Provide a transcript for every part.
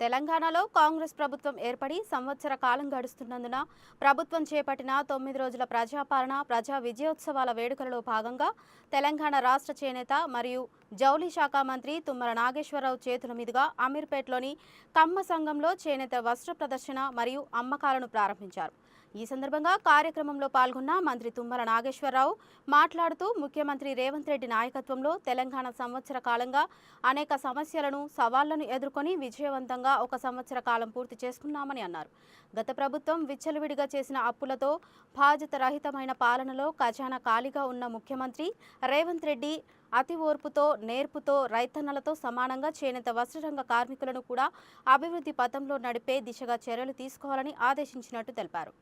తెలంగాణలో కాంగ్రెస్ ప్రభుత్వం ఏర్పడి సంవత్సర కాలం గడుస్తున్నందున ప్రభుత్వం చేపట్టిన తొమ్మిది రోజుల ప్రజాపాలన ప్రజా విజయోత్సవాల వేడుకలలో భాగంగా తెలంగాణ రాష్ట్ర చేనేత మరియు జౌళి శాఖ మంత్రి తుమ్మల నాగేశ్వరరావు చేతుల మీదుగా అమీర్పేట్లోని కమ్మ సంఘంలో చేనేత వస్త్ర ప్రదర్శన మరియు అమ్మకాలను ప్రారంభించారు. ఈ సందర్భంగా కార్యక్రమంలో పాల్గొన్న మంత్రి తుమ్మల నాగేశ్వరరావు మాట్లాడుతూ ముఖ్యమంత్రి రేవంత్ రెడ్డి నాయకత్వంలో తెలంగాణ సంవత్సర కాలంగా అనేక సమస్యలను సవాళ్ళను ఎదుర్కొని విజయవంతంగా ఒక సంవత్సర కాలం పూర్తి చేసుకున్నామని అన్నారు. గత ప్రభుత్వం విచ్చలవిడిగా చేసిన అప్పులతో బాధ్యత రహితమైన పాలనలో ఖజానా ఖాళీగా ఉన్న ముఖ్యమంత్రి రేవంత్ రెడ్డి అతి ఓర్పుతో నేర్పుతో రైతన్నలతో సమానంగా చేనేత వస్త్రరంగ కార్మికులను కూడా అభివృద్ధి పథంలో నడిపే దిశగా చర్యలు తీసుకోవాలని ఆదేశించినట్టు తెలిపారు.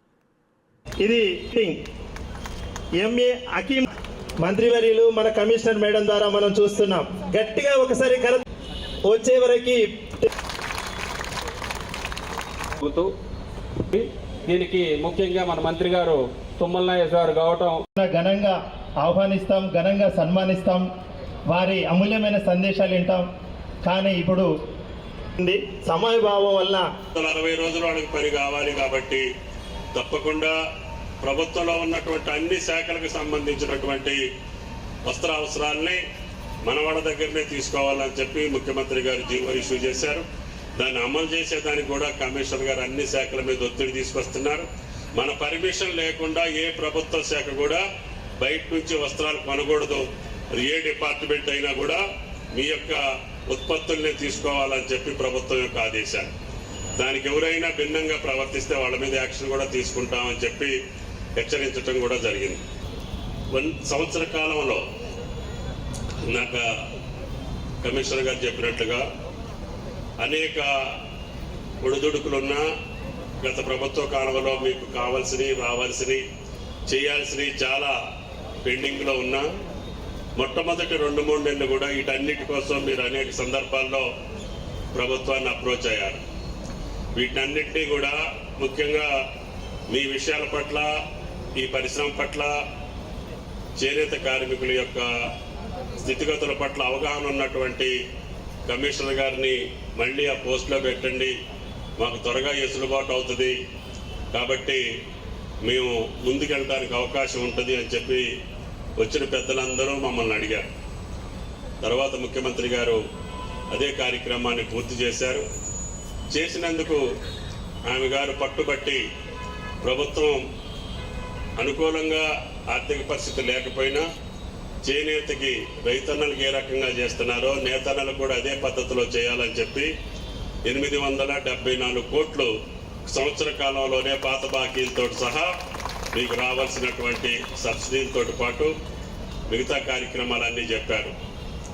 ఇది ఎంఏ అకీం మంత్రివర్యులు మన కమిషనర్ మేడం ద్వారా మనం చూస్తున్నాం. గట్టిగా ఒకసారి కర వచ్చే వరకు దీనికి ముఖ్యంగా మన మంత్రి గారు తుమ్మల నాగేశ్వర గారు కావటం ఘనంగా ఆహ్వానిస్తాం ఘనంగా సన్మానిస్తాం. వారి అమూల్యమైన సందేశాలు వింటాం. కానీ ఇప్పుడు ఉంది. సమయభావం వల్ల అరవై రోజులు వాళ్ళకి పని కావాలి కాబట్టి తప్పకుండా ప్రభుత్వంలో ఉన్నటువంటి అన్ని శాఖలకు సంబంధించినటువంటి వస్త్ర అవసరాల్ని మనవాడ దగ్గరనే తీసుకోవాలని చెప్పి ముఖ్యమంత్రి గారు జీవో ఇష్యూ చేశారు. దాన్ని అమలు చేసేదానికి కూడా కమిషనర్ గారు అన్ని శాఖల మీద ఒత్తిడి తీసుకొస్తున్నారు. మన పర్మిషన్ లేకుండా ఏ ప్రభుత్వ శాఖ కూడా బయట నుంచి వస్త్రాలు కొనకూడదు. ఏ డిపార్ట్మెంట్ అయినా కూడా మీ యొక్క ఉత్పత్తుల్ని తీసుకోవాలని చెప్పి ప్రభుత్వం యొక్క ఆదేశాలు. దానికి ఎవరైనా భిన్నంగా ప్రవర్తిస్తే వాళ్ళ మీద యాక్షన్ కూడా తీసుకుంటామని చెప్పి హెచ్చరించడం కూడా జరిగింది. వన్ సంవత్సర కాలంలో నాకు కమిషనర్ గారు చెప్పినట్లుగా అనేక ఒడిదుడుకులున్నా గత ప్రభుత్వ కాలంలో మీకు కావాల్సినవి రావాల్సినవి చేయాల్సినవి చాలా పెండింగ్లో ఉన్నా మొట్టమొదటి రెండు మూడు నెలలు కూడా వీటన్నిటి కోసం మీరు అనేక సందర్భాల్లో ప్రభుత్వాన్ని అప్రోచ్ అయ్యారు. వీటన్నిటినీ కూడా ముఖ్యంగా మీ విషయాల పట్ల ఈ పరిశ్రమ పట్ల చేనేత కార్మికుల యొక్క స్థితిగతుల పట్ల అవగాహన ఉన్నటువంటి కమిషనర్ గారిని మళ్ళీ ఆ పోస్ట్లో పెట్టండి. మాకు త్వరగా ఎసులుబాటు అవుతుంది. కాబట్టి మేము ముందుకెళ్ళడానికి అవకాశం ఉంటుంది అని చెప్పి వచ్చిన పెద్దలందరూ మమ్మల్ని అడిగారు. తర్వాత ముఖ్యమంత్రి గారు అదే కార్యక్రమాన్ని పూర్తి చేశారు. చేసినందుకు ఆమె గారు పట్టుబట్టి ప్రభుత్వం అనుకూలంగా ఆర్థిక పరిస్థితి లేకపోయినా చేనేతకి రైతన్నలకు ఏ రకంగా చేస్తున్నారో నేతన్నలు కూడా అదే పద్ధతిలో చేయాలని చెప్పి ఎనిమిది వందల డెబ్బై నాలుగు కోట్లు సంవత్సర కాలంలోనే పాత బాకీలతో సహా మీకు రావాల్సినటువంటి సబ్సిడీలతో పాటు మిగతా కార్యక్రమాలన్నీ చెప్పారు.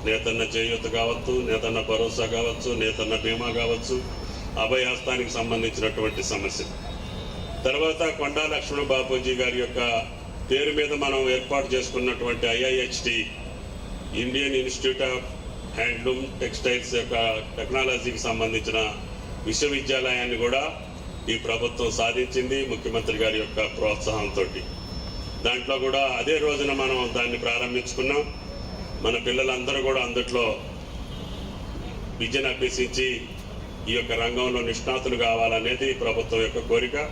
నేతన్న చేయూత కావచ్చు నేతన్న భరోసా కావచ్చు నేతన్న బీమా కావచ్చు అభయహస్తానికి సంబంధించినటువంటి సమస్య. తర్వాత కొండా లక్ష్మణ బాపూజీ గారి యొక్క పేరు మీద మనం ఏర్పాటు చేసుకున్నటువంటి IIHT Indian institute of handloom textiles యొక్క టెక్నాలజీకి సంబంధించిన విశ్వవిద్యాలయాన్ని కూడా ఈ ప్రభుత్వం సాధించింది ముఖ్యమంత్రి గారి యొక్క ప్రోత్సాహంతో దాంట్లో కూడా అదే రోజున మనం దాన్ని ప్రారంభించుకున్నాం. మన పిల్లలందరూ కూడా అందుట్లో విద్యను అభ్యసించి ఈ యొక్క రంగంలో నిష్ణాతులు కావాలనేది ప్రభుత్వం యొక్క కోరిక.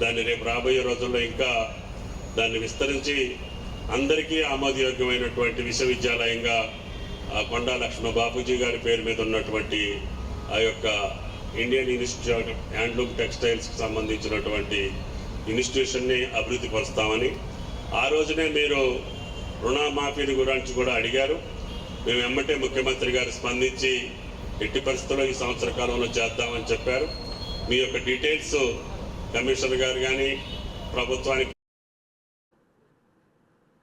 దాన్ని రేపు రాబోయే రోజుల్లో ఇంకా దాన్ని విస్తరించి అందరికీ ఆమోదయోగ్యమైనటువంటి విశ్వవిద్యాలయంగా ఆ కొండా లక్ష్మణ బాపూజీ గారి పేరు మీద ఉన్నటువంటి ఆ యొక్క ఇండియన్ ఇన్స్టిట్యూట్ హ్యాండ్లూమ్ టెక్స్టైల్స్కి సంబంధించినటువంటి ఇన్స్టిట్యూషన్ని అభివృద్ధి పరుస్తామని. ఆ రోజునే మీరు రుణమాఫీని గురించి కూడా అడిగారు. మేము ఎమ్మటే ముఖ్యమంత్రి గారు స్పందించి ఎట్టి పరిస్థితుల్లో ఈ సంవత్సర కాలంలో చేద్దామని చెప్పారు. మీ యొక్క డీటెయిల్స్ కమిషనర్ గారు కానీ ప్రభుత్వానికి